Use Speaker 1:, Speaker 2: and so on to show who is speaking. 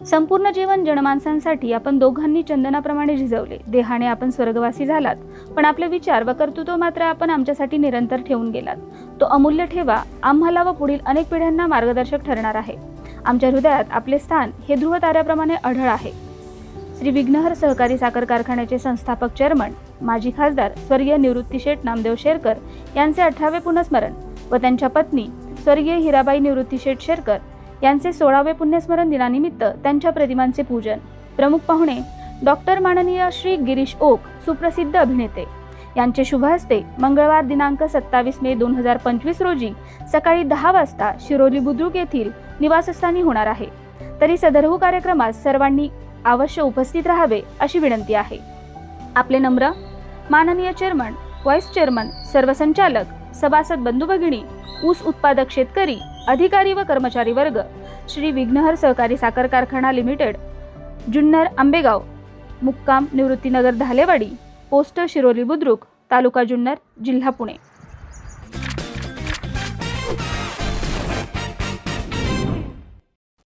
Speaker 1: संपूर्ण जीवन जनमानसांसाठी आपण दोघांनी चंदनाप्रमाणे झिजवले. देहाने आपण स्वर्गवासी झालात. पण आपले विचार व कर्तृत्व मात्र आपण आमच्यासाठी निरंतर ठेवून गेलात. तो अमूल्य ठेवा आम्हाला व पुढील अनेक पिढ्यांना मार्गदर्शक ठरणार आहे. आमच्या हृदयात आपले स्थान हे ध्रुव ताऱ्याप्रमाणे अढळ आहे. श्री विघ्नहर सहकारी साखर कारखान्याचे संस्थापक चेअरमन माजी खासदार स्वर्गीय निवृत्ती शेठ नामदेव शेरकर यांचे अठरावे पुनस्मरण व त्यांच्या पत्नी स्वर्गीय हिराबाई निवृत्ती शेठ शेरकर यांचे सोळावे पुण्यस्मरण दिनानिमित्त त्यांच्या प्रतिमांचे पूजन. प्रमुख पाहुणे डॉक्टर माननीय श्री गिरीश ओक सुप्रसिद्ध अभिनेते. यांचे शुभ हस्ते मंगळवार दिनांक सत्तावीस मे दोन हजार पंचवीस रोजी सकाळी दहा वाजता शिरोली बुद्रुक येथील निवासस्थानी होणार आहे. तरी सदरहू कार्यक्रमात सर्वांनी अवश्य उपस्थित राहावे अशी विनंती आहे. आपले नम्र माननीय चेअरमन व्हाईस चेअरमन सर्व संचालक सभासद बंधू भगिनी ऊस उत्पादक शेतकरी अधिकारी व कर्मचारी वर्ग श्री विघ्नहर सहकारी साखर कारखाना लिमिटेड जुन्नर आंबेगाव मुक्काम निवृत्तीनगर धालेवाडी पोस्ट शिरोली बुद्रुक तालुका जुन्नर जिल्हा पुणे.